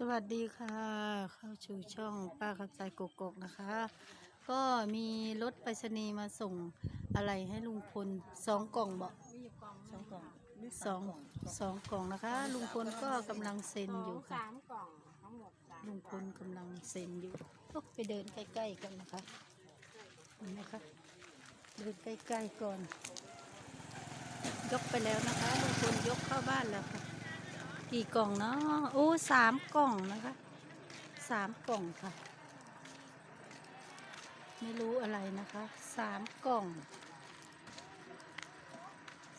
สวัสดีค่ะ เข้าสู่ช่องป้าคำใจกกกนะคะ ก็มีรถไปรษณีย์มาส่งอะไรให้ลุงพลสองกล่องบอกสองกล่องหรือสองามกล่สองกล่องนะคะ ลุงพลก็กำลังเซ็นอยู่ค่ะ สามกล่องทั้งหมดสามลุงพลกำลังเซ็นอยู่โอ๊ะไปเดินใกล้ๆกันนะคะเห็นไหมคะเดินใกล้ๆก่อน ยกไปแล้วนะคะลุงพลยกเข้าบ้านแล้วค่ะ กี่กล่องเนาะโอ้สามกล่องนะคะสามกล่องค่ะ ไม่รู้อะไรนะคะสามกล่อง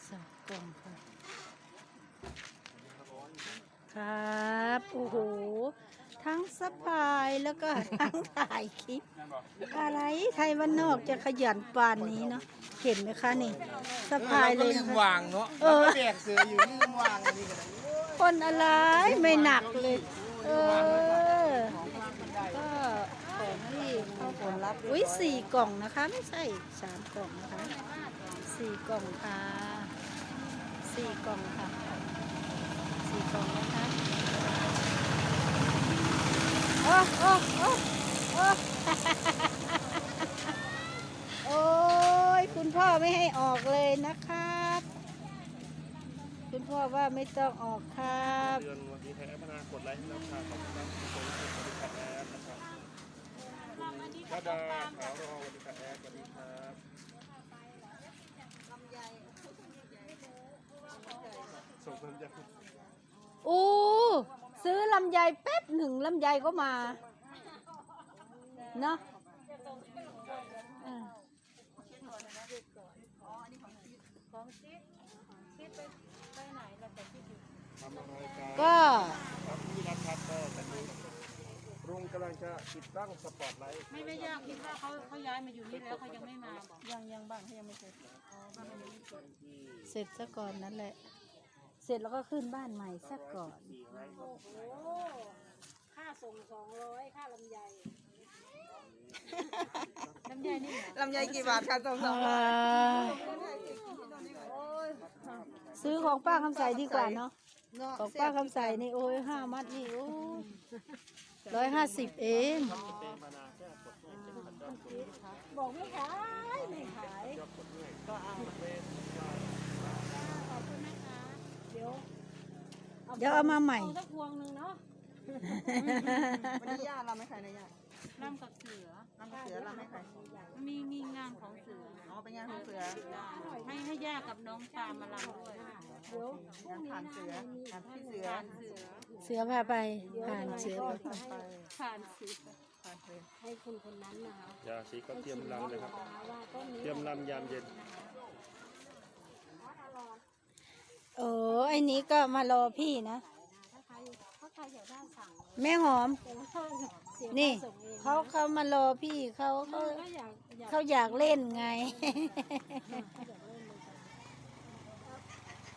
สามกล่องค่ะครับ โอ้โห ทั้งสปายแล้วก็ทั้งถ่ายคลิป อะไรไทยวันนอกจะขยันปานนี้เนาะเห็นไหมคะนี่สปายเลยลืนะมคะ วางเนาะเออราก็แบกเสืออยู่ลืมวางอันนี้กัน คนอะไรไม่หนักเลย เออ ก็ของที่เขาผลรับอุ้ยสี่กล่องนะคะ ไม่ใช่สามกล่องนะคะสี่กล่องค่ะสี่กล่องค่ะสี่กล่องนะคะโอ้โอ้โอ้โอ้โอ้ยคุณพ่อไม่ให้ออกเลยนะครับคุณ พ่อว่าไม่ต้องออกครับ เดือนวันนี้ไทยแอปพนากดไลค์ให้แล้วค่ะขอบคุณครับคุณผู้ชมสวัสดีครับแอปนะครับกระดาขาวรอสวัสดีครับแอปสวัสดีครับส่งสัญญาณโอ้ซื้อลำไยแป๊บหนึ่งลำไยก็มา เนาะ เออทำอะไรกันก็ครับพี่รัฐครับก็ตอนนี้รุงกำลังจะติดตั้งสปอตไลท์ไม่ไม่ยากคิดว่าเขาเขาย้ายมาอยู่นี่แล้วเขายังไม่มาบอกยังยังบ้างเขายังไม่เสร็จเสร็จซะก่อนนั่นแหละ เสร็จแล้วก็ขึ้นบ้านใหม่ซะก่อนโอ้ค่าส่งสองร้อยค่าลำไยลำไยนี่เหรอลำไยกี่บาทคะตรงสองอ่า ซื้อของป้าคำใสดีกว่าเนาะเนาะของป้าคำใสนี่โอ้ยห้ามัดนี่โอ้ร้อยห้าสิบเองบอกไม่ขายไม่ขายขอบคุณนะคะเดี๋ยวเดี๋ยวเอามาใหม่เอาสักพวงหนึ่งเนาะวันนี้ย่าเราไม่ขายนะย่าล่ำกับเสือน้ำเสือเราไม่ขายมีมีงานของเสืออ๋อเป็น งานของเสือให้ให้ย่ากับน้องตามมาลำด้วยเดี๋ยวงานผ่านเสืองานพี่เสือผ่านเสือเสือพาไปผ่านเสือพาไปไปผ่านเสือผ่านเสือให้คนคนนั้นนะคะยาชีก็เตรียมลำเลยครับว่าต้นนี้เตรียมลำยามเย็นโอ้ไอ้นี้ก็มารอพี่นะถ้าใครถ้าใครอยากได้สั่งแม่หอมแต่ว่าเสีย นี่ค่าส่งเองเขาเขามารอพี่เขาเขาก็อยากอยากเขาอยากเล่นไง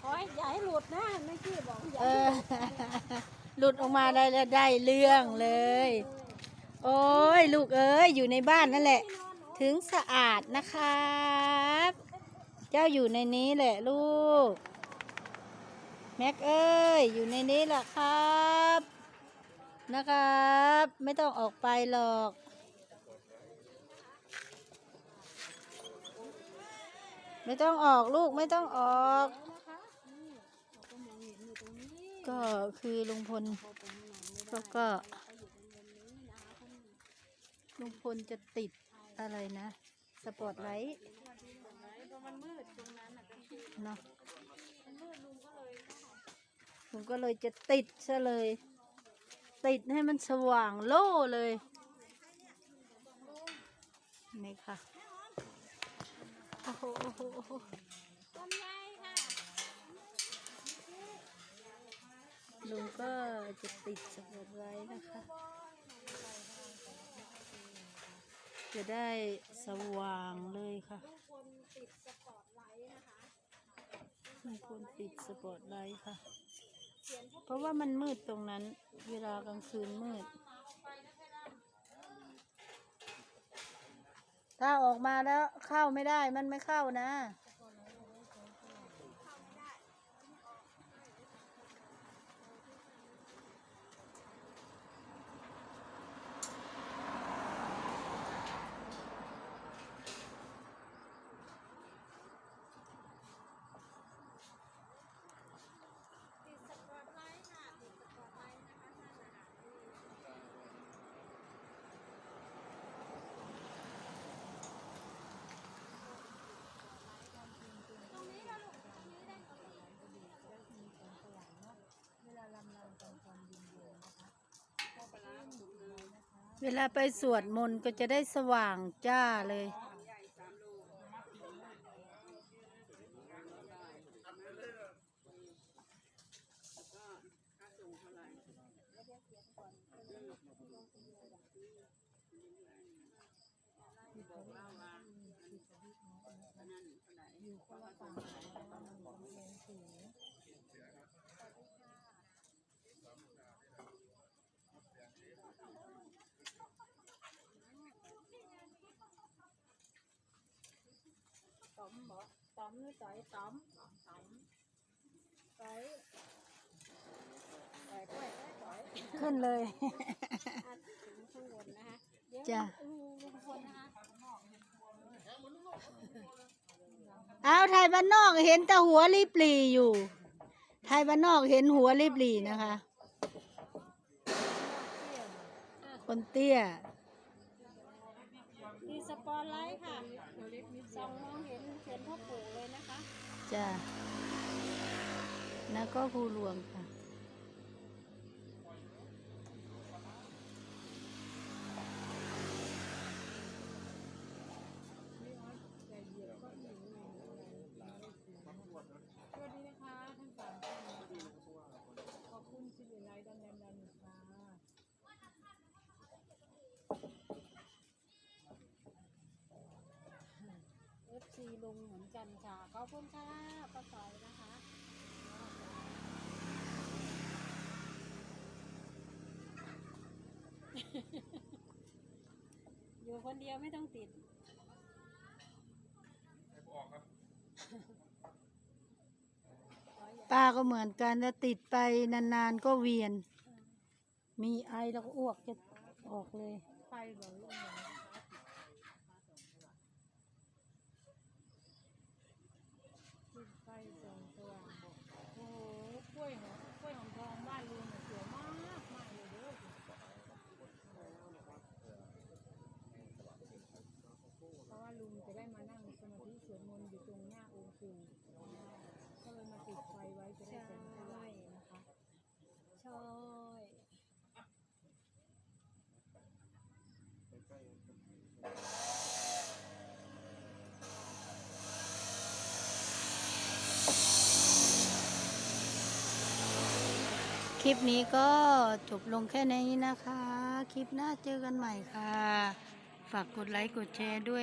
ขอให้อย่าให้หลุดนะไม่กี้บอกอย่าเอให้อหลุดออกมาได้แล้วได้เรื่องเลย โอ้ยลูกเอ้ยอยู่ในบ้านนั่นแหละ ถึงสะอาดนะครับ เจ้าอยู่ในนี้แหละลูก แม็กเอ้ยอยู่ในนี้แหละครับ นะครับ ไม่ต้องออกไปหรอก ไม่ต้องออกลูกไม่ต้องออก ก็คือลุงพลก็ก็ ลุงพลจะติดอะไรนะ สปอตไลท์เนาะลุงก็เลยจะติดซะเลย ติดให้มันสว่างโล่เลย นี่ค่ะ โอ้โหลุงก็จะติดสปอตไว้นะคะ จะได้สว่างเลยค่ะลุงควรติดสปอตไลท์ค่ะ เพราะว่ามันมืดตรงนั้น เวลากลางคืนมืด ถ้าออกมาแล้วเข้าไม่ได้มันไม่เข้านะ เวลาไปสวดมนต์ก็จะได้สว่างจ้าเลย ต๋อมเหรอต๋อมหรือต่อยต๋อมต๋อมต่อยต่อยกล้วยต่อยขึ้นเลยอะถึงข้างบนนะคะเดี๋ยวจ้ะอืมข้างบนนะคะเอาไทยบ้านนอกเห็นแต่หัวรีบหลีอยู่ ไทยบ้านนอกเห็นหัวรีบหลีนะคะ คนเตี้ย มีสปอร์ไลท์ค่ะส่องมองเห็นเห็นพ่อปู่เลยนะคะ จ้ะแล้วก็ภูหลวงค่ะ ซีลงเหมือนกันค่ะ ขอบคุณค่ะป้าต่อยนะคะอยู่คนเดียวไม่ต้องติดป้าก็เหมือนกันถ้าติดไปนานๆก็เวียน มีไอแล้วก็อ้วกจะออกเลย ไปเหรอลูกเหรอขึ้นไปส่องสว่างบอกโอ้โหกล้วยหอมกล้วยหอมทองบ้านลุงเนี่ยสวยมากมากเลยเด้อเพราะว่าลุงจะได้มานั่งสมาธิส วดมนต์อยู่ตรงหน้าองค์ปู่ก็เลยมาติดไฟไว้จะได้เป็นสว่นะคะใช่คลิปนี้ก็จบลงแค่นี้นะคะ คลิปหน้าเจอกันใหม่ค่ะ ฝากกดไลค์กดแชร์ด้วย